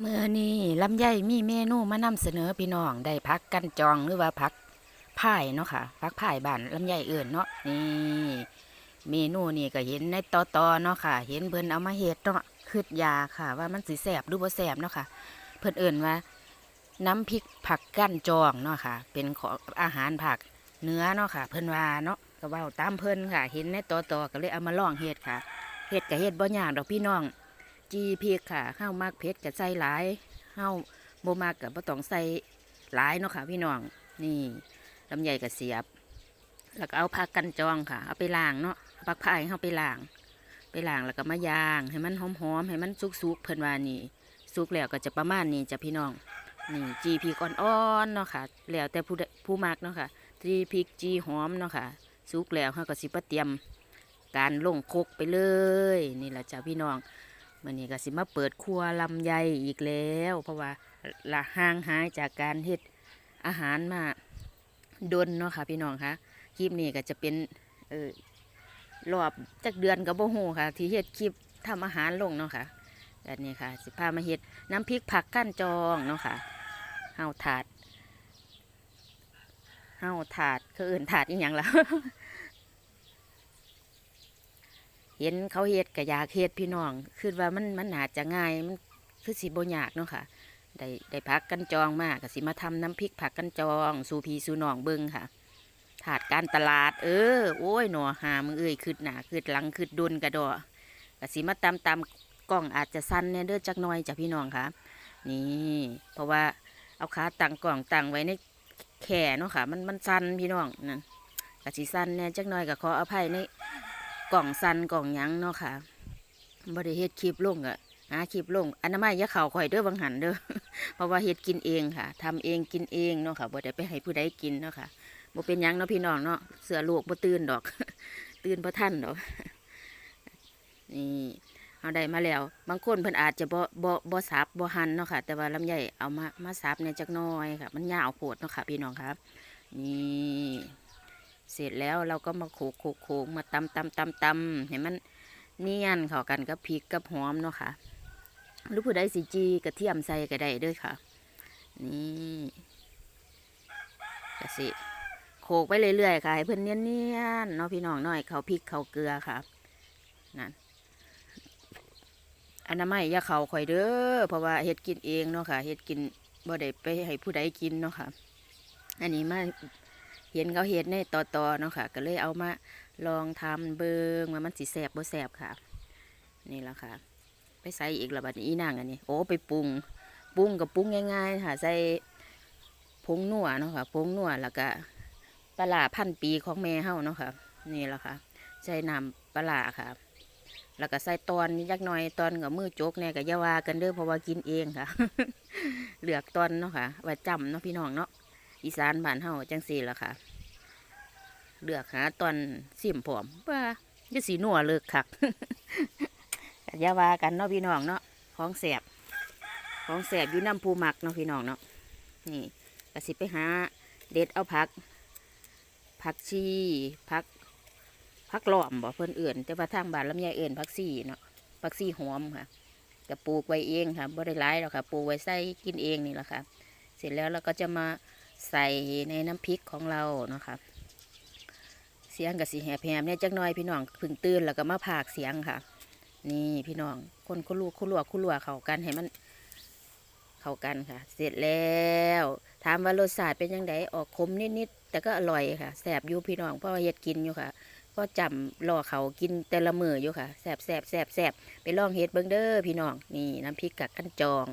เมื่อนี้ลำไยมีเมนูมานำเสนอพี่น้องได้พักกันจองหรือว่าพักพ่ายเนาะค่ะพักพ่ายบ้านลำไยเอื่นเนาะนี่เมนูนี่ก็เห็นในตอตอเนาะค่ะ เห็นเพิ่นเอามาเฮ็ดเนาะคืดยาค่ะ ว่ามันสิแสบหรือบ่แสบเนาะค่ะ เพิ่นเอื่นว่า น้ำพริกผักกั้นจองเนาะค่ะ เป็นของอาหารผักเนื้อเนาะค่ะ เพิ่นว่าเนาะก็ว้าตามเพิ่นค่ะ เห็นในตอตอก็เลยเอามาลองเฮ็ดค่ะเฮ็ดก็เฮ็ดบ่ยากดอกพี่น้อง จีพริกค่ะข้าวมักเผ็ดกับใส่หลายข้าวโบมากกับบ่ต้องใส่หลายเนาะค่ะ พี่น้องนี่ลำไยกับเสียบ แล้วก็เอาผักกันจองค่ะ เอาไปล้างเนาะผักพายเข้าไปล้าง ไปล้างแล้วก็มาย่าง ให้มันหอมๆให้มันสุกๆเพิ่นว่านี่สุกแล้วก็จะประมาณนี้จ้ะพี่น้องนี่จีพริกอ่อนๆเนาะค่ะ แล้วแต่ผู้ผู้มักเนาะค่ะจีพริกจีหอมเนาะค่ะสุกแล้วเขาก็สิมาเตรียม การลงคกไปเลย นี่แหละจ้ะพี่น้อง มื่อนี้ก็สิมาเปิดครัวลำไยอีกแล้ว เพราะว่าละห่างหายจากการเฮ็ดอาหารมาดนเนาะค่ะ พี่น้องคะคลิปนี้ก็จะเป็นเออรอบจักเดือนกับโบหูค่ะ ที่เฮ็ดคลิปทำอาหารลงเนาะค่ะแบบนี้ค่ะ สิพามาเฮ็ดน้ำพริกผักกั้นจองเนาะค่ะเฮาถาดเฮาถาดคืออื่นถาดอีหยังล่ะ เห็นเขาเฮ็ดก็อยากเฮ็ดพี่น้องคือว่ามันมันอาจจะง่ายมันคือสิบ่ยากเนาะค่ะได้ได้พักกันจองมากก็สิมาทำน้ำพริกผักกันจองสู่พีสู่น้องเบิ่งค่ะถาดการตลาด เออ โอ้ยหนอหามึงเอ้ยคืดหนาคืดหลังคืดดุนกระดอก็สิมาตามตามกล้องอาจจะสั้นเนี่ยเด้อจักน่อยจ้ะพี่น้องค่ะ นี่ เพราะว่าเอาขาตั้งกล่องตั้งไว้ในแข่เนาะค่ะ มันมันสั้นพี่น้องนั่นก็สิสั้นเนี่ยจักน่อยก็ขออภัยใน กล่องสันกล่องยังเนาะค่ะบ่ได้เฮ็ดคลิปลงอะหาคลิปลงอนามัยอยาเข่าข่อยเด้อบังหันเด้อเพราะว่าเฮ็ดกินเองค่ะทำเองกินเองเนาะค่ะบ่ได้ไปให้ผู้ใดกินเนาะค่ะบ่เป็นยังเนาะพี่น้องเนาะเสือลูกบ่ตื่นดอก ตื่นบ่ทันดอกนี่เอาได้มาแล้ว บางคนเพิ่นอาจจะบ่บ่บ่สับบ่หันเนาะค่ะ แต่ว่าลำไยเอามามาสับเนี่ยจักน้อยค่ะ มันยาวโพดเนาะค่ะ พี่น้องครับ นี่ เสร็จแล้วเราก็มาโขกโขกโขกมาตำตำตำตำให้มันเนียนเข้ากันกับพริกกับหอมเนาะค่ะหรือผู้ใดสิจีกระเทียมใส่ก็ได้ด้วยค่ะ นี่กะสิโขกไปเรื่อยๆค่ะให้เพิ่นเนียนๆเนาะพี่น้องน้อยเขาพริกเขาเกลือค่ะนั่นอันนั้นไม่ยาเขาข่อยเด้อเพราะว่าเฮ็ดกินเองเนาะค่ะเฮ็ดกินบ่ได้ไปให้ผู้ใดกินเนาะค่ะ อันนี้มา เห็นเขาเห็นในต่อต่อๆเนาะค่ะ ก็เลยเอามาลองทำเบิงว่ามันสิแสบบ่แสบค่ะ นี่แหละค่ะ ไปใส่อีกระบัดนี้อีนางอันนี้ โอ้ไปปรุงปรุงกับปรุงง่ายๆค่ะ ใส่ผงนัวเนาะค่ะผงนัวแล้วก็ปลาร้าพันปีของแม่เฮาเนาะค่ะ นี่แหละค่ะ ใส่น้ำปลาค่ะแล้วก็ใส่ตอนยักหน่อยตอนกับมือโจกเนี่ยก็อย่าว่ากันเด้อเพราะว่ากินเองค่ะ เหลือกตอนเนาะค่ะว่าจำเนาะพี่น้องเนาะ อีสานบ้านเฮาจังสี่ละค่ะ เลือกหาตอนสิมผอมว่าจะสีนัวเลิกคักก็อย่าวากันเนาะพี่น้องเนาะของแสบของแสบอยู่น้ำภูมักเนาะพี่น้องเนาะนี่ก็สิไปหาเด็ดเอาผัก ผักชีผักผักหลอมบ่เพิ่นเอื่น แต่ว่าทางบ้านลำไยเอื่นผักชีเนาะผักชีหอมค่ะก็ปลูกไว้เองค่ะบ่ได้หลายหรอกค่ะปลูกไว้ใส่กินเองนี่แหละค่ะ เสร็จแล้วเราก็จะมา ใส่ในน้ำพริกของเราเนาะค่ะเสียงกับสีแหบแหบเนี่ยจักหน่อยพี่น้องพึ่งตื่นแล้วก็มาผากเสียงค่ะ นี่พี่น้องคนคุลวกคุลวกคุลวกเข้ากันให้มัน เข้ากันค่ะ เสร็จแล้วถามว่ารสชาติเป็นยังไงออกขมนิดๆแต่ก็อร่อยค่ะแสบอยู่พี่น้องเพราะเฮ็ดกินอยู่ค่ะก็จำรอเขากินแต่ละมืออยู่ค่ะแสบแสบแสบแสบไปลองเฮ็ดเบิ้งเด้อพี่น้องนี่น้ำพริกกับกันจอง